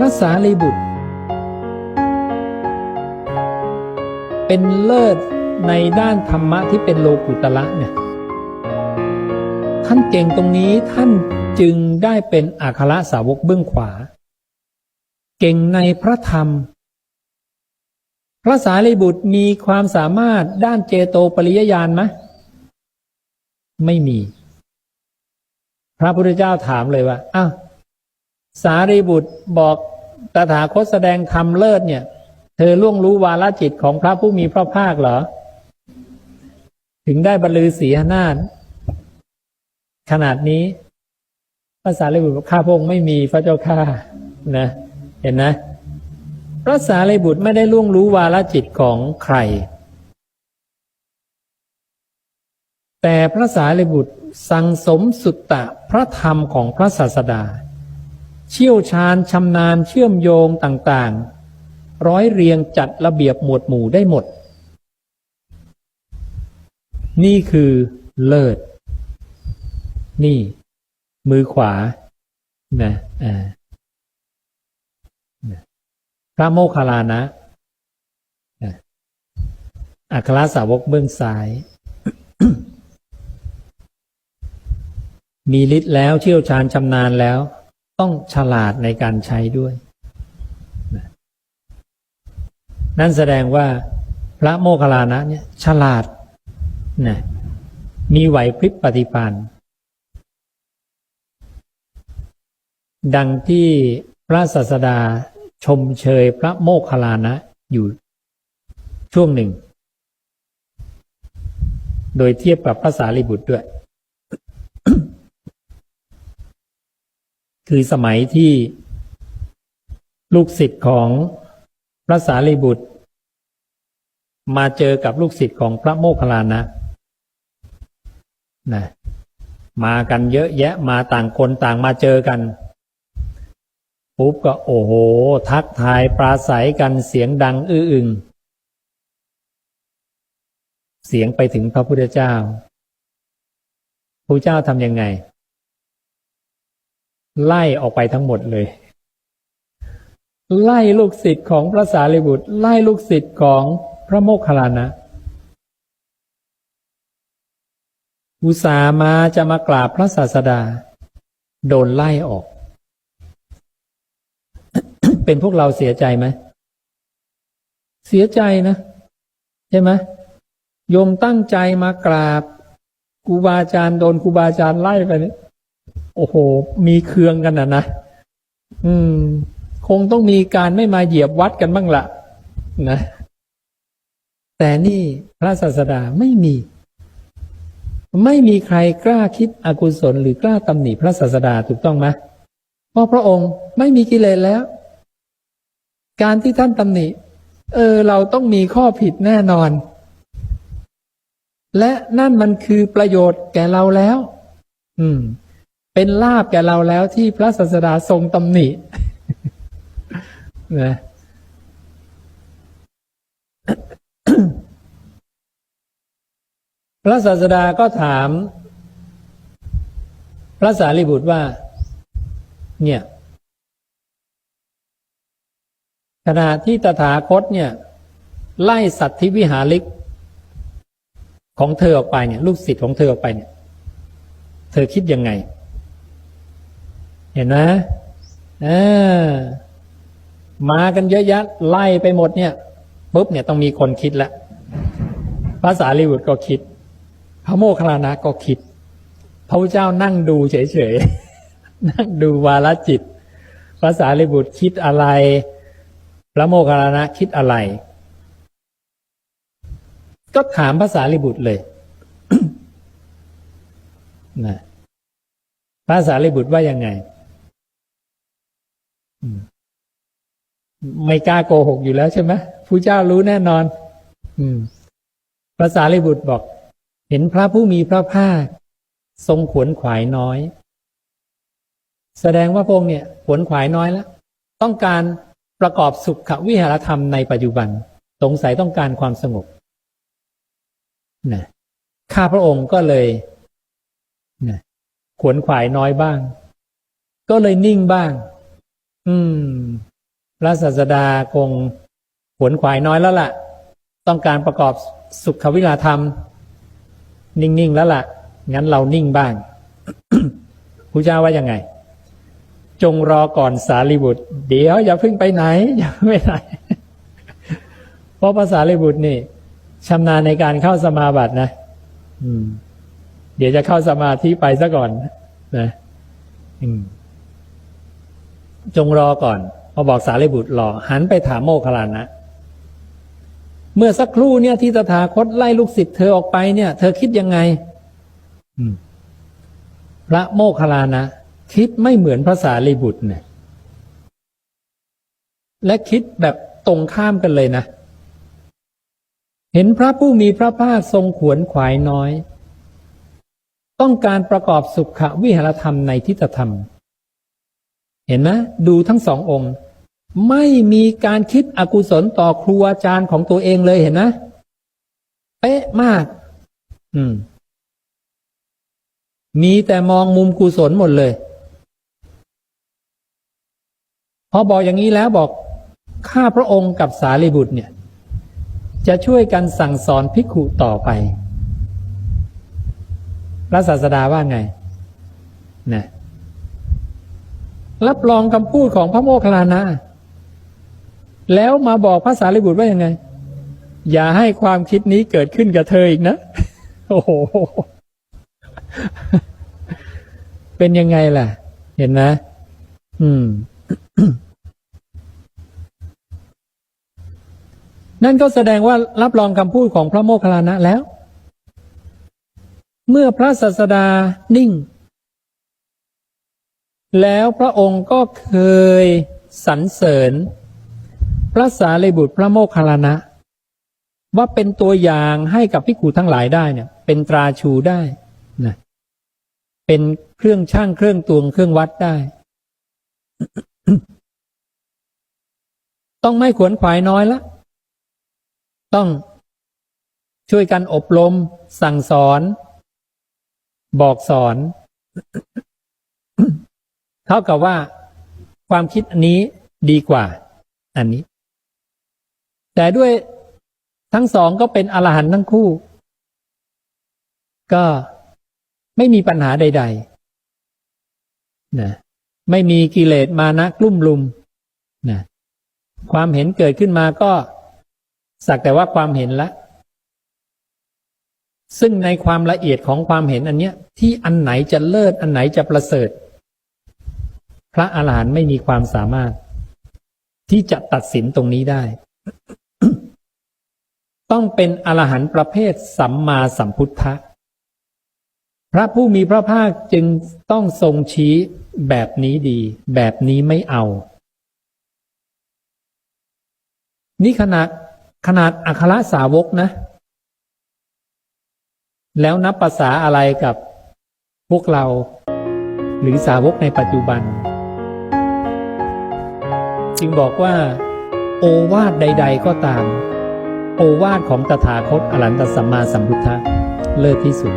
ระสารีบุตร เป็นเลิศในด้านธรรมะที่เป็นโลกุตละเนี่ย ท่านเก่งตรงนี้ท่านจึงได้เป็นอัครสาวกเบื้องขวา เก่งในพระธรรม พระสารีบุตรมีความสามารถด้านเจโตปริยญาณไหมไม่มี พระพุทธเจ้าถามเลยว่าอ้าวสารีบุตรบอก ตถาคตแสดงธรรมเลิศเนี่ย เธอล่วงรู้วาลจิตของพระผู้มีพระภาคเหรอ ถึงได้บรรลือศีหนาฏขนาดนี้พระสารีบุตรข้าพงไม่มีพระเจ้าข้านะ เห็นนะพระสารีบุตรไม่ได้ล่วงรู้วาลจิตของใคร แต่พระสารีบุตรสังสมสุตตะพระธรรมของพระศาสดา เชี่ยวชาญชำนาญเชื่อมโยงต่างๆ ร้อยเรียงจัดระเบียบหมวดหมู่ได้หมด นี่คือเลิศ นี่ มือขวา นะอ่าพระโมคคัลลานะอัครสาวกเบื้องซ้าย มีฤทธิ์แล้วเชี่ยวชาญชำนาญแล้ว ต้องฉลาดในการใช้ด้วย นั่นแสดงว่าพระโมคคัลลานะเนี่ยฉลาดนะมีไหวพริบปฏิปันดังที่พระศาสดาชมเชยพระโมคคัลลานะอยู่ช่วงหนึ่ง โดยเทียบกับพระสารีบุตรด้วย คือสมัยที่ลูกศิษย์ของพระสารีบุตร มาเจอกับลูกศิษย์ของพระโมคคัลลานะนะ มากันเยอะแยะมาต่างคนต่างมาเจอกันปุ๊บก็โอ้โห ทักทายปราศัยกันเสียงดังอื้ออึง เสียงไปถึงพระพุทธเจ้าพระเจ้าทำยังไง ไล่ออกไปทั้งหมดเลย ไล่ลูกศิษย์ของพระสารีบุตร ไล่ลูกศิษย์ของพระโมคคัลลานะอุตสามาจะมากราบพระศาสดา โดนไล่ออก เป็นพวกเราเสียใจไหม เสียใจนะ ใช่ไหมโยมตั้งใจมากราบครูบาอาจารย์โดนครูบาอาจารย์ไล่ไปเนี่ย โอ้โห มีเคืองกันนะนะอืม คงต้องมีการไม่มาเหยียบวัดกันบ้างละนะ แต่นี่พระศาสดาไม่มี ไม่มีใครกล้าคิดอกุศลหรือกล้าตำหนิพระศาสดาถูกต้องไหมเพราะพระองค์ไม่มีกิเลสแล้ว การที่ท่านตำหนิ เออ เราต้องมีข้อผิดแน่นอน และนั่นมันคือประโยชน์แก่เราแล้ว อืม เป็นลาบแก่เราแล้วที่พระศาสดาทรงตำหนินะพระศาสดาก็ถาม พระสารีบุตรว่า เนี่ย ขณะที่ตถาคตเนี่ย ไล่สัตว์ที่วิหาริก ของเธอออกไปเนี่ย ลูกศิษย์ของเธอออกไปเนี่ย เธอคิดยังไง เห็นไหมเออมากันเยอะแยะไล่ไปหมดเนี่ยปุ๊บเนี่ยต้องมีคนคิดแล้วพระสารีบุตรก็คิด พระโมคคัลลานะก็คิด พระพุทธเจ้านั่งดูเฉยๆนั่งดูวาลจิตพระสารีบุตรคิดอะไร พระโมคคัลลานะคิดอะไร ก็ถามพระสารีบุตรเลยนะพระสารีบุตรว่ายังไง ไม่กล้าโกหกอยู่แล้วใช่ไหมผู้เจ้ารู้แน่นอน อืมพระสารีบุตรบอก เห็นพระผู้มีพระภาค ทรงขวนขวายน้อย แสดงว่าพระองค์เนี่ย ขวนขวายน้อยแล้ว ต้องการประกอบสุขวิหารธรรมในปัจจุบัน สงสัยต้องการความสงบนะข้าพระองค์ก็เลยนะขวนขวายน้อยบ้าง ก็เลยนิ่งบ้าง อืม พระศาสดาคงขวนขวายน้อยแล้วล่ะ ต้องการประกอบสุขวิลาธรรม นิ่ง ๆ แล้วล่ะ งั้นเรานิ่งบ้างพระเจ้าว่ายังไง จงรอก่อนสารีบุตร เดี๋ยวอย่าเพิ่งไปไหน อย่าไปไหน เพราะภาษารีบุตรนี่ชำนาญในการเข้าสมาบัตินะอืม เดี๋ยวจะเข้าสมาธิไปซะก่อนนะ อืม จงรอก่อนพอบอกสารีบุตรรอ หันไปถามโมคคลานะ เมื่อสักครู่เนี่ยที่ตถาคตไล่ลูกศิษย์เธอออกไปเนี่ย เธอคิดยังไงพระโมคคลลานะ คิดไม่เหมือนพระสารีบุตรเนี่ยและคิดแบบตรงข้ามกันเลยนะ เห็นพระผู้มีพระภาคทรงขวนขวายน้อย ต้องการประกอบสุขวิหารธรรมในทิฏฐธรรม เห็นไหมดูทั้งสององค์ ไม่มีการคิดอกุศลต่อครูอาจารย์ของตัวเองเลยเห็นไหมเป๊ะมาก อืม มีแต่มองมุมกุศลหมดเลย พอบอกอย่างนี้แล้วบอกข้าพระองค์กับสารีบุตรเนี่ย จะช่วยกันสั่งสอนภิกขุต่อไปพระศาสดาว่าไงนะ รับรองคำพูดของพระโมคคัลลานะ แล้วมาบอกพระสารีบุตรว่ายังไง อย่าให้ความคิดนี้เกิดขึ้นกับเธออีกนะ โอ้โห เป็นยังไงล่ะ เห็นนะ อืม นั่นก็แสดงว่ารับรองคำพูดของพระโมคคัลลานะแล้ว เมื่อพระศาสดานิ่ง แล้วพระองค์ก็เคยสรรเสริญ พระสารีบุตรพระโมคคัลลานะ ว่าเป็นตัวอย่างให้กับพิขุทั้งหลายได้เนี่ย เป็นตราชูได้นะเป็นเครื่องช่างเครื่องตวงเครื่องวัดได้ ต้องไม่ขวนขวายน้อยละ ต้องช่วยกันอบรม สั่งสอน บอกสอน เท่ากับว่าความคิดอันนี้ดีกว่า อันนี้ แต่ด้วยทั้งสองก็เป็นอรหันต์ทั้งคู่ ก็ไม่มีปัญหาใด ๆ นะ ไม่มีกิเลสมานะกลุ่มลุม นะ ความเห็นเกิดขึ้นมาก็สักแต่ว่าความเห็นละ ซึ่งในความละเอียดของความเห็นอันเนี้ย ที่อันไหนจะเลิศอันไหนจะประเสริฐ พระอาหารหันต์ไม่มีความสามารถ ที่จะตัดสินตรงนี้ได้ ต้องเป็นอรหันต์ประเภทสัมมาสัมพุทธะพระผู้มีพระภาคจึงต้องทรงชี้แบบนี้ดี แบบนี้ไม่เอา นี่ขนาดขนาดอัครสาวกนะ แล้วนับภาษาอะไรกับพวกเรา หรือสาวกในปัจจุบัน จึงบอกว่า โอวาทใด ๆ ก็ตาม โอวาทของตถาคตอรหันตสัมมาสัมพุทธะเลิศที่สุด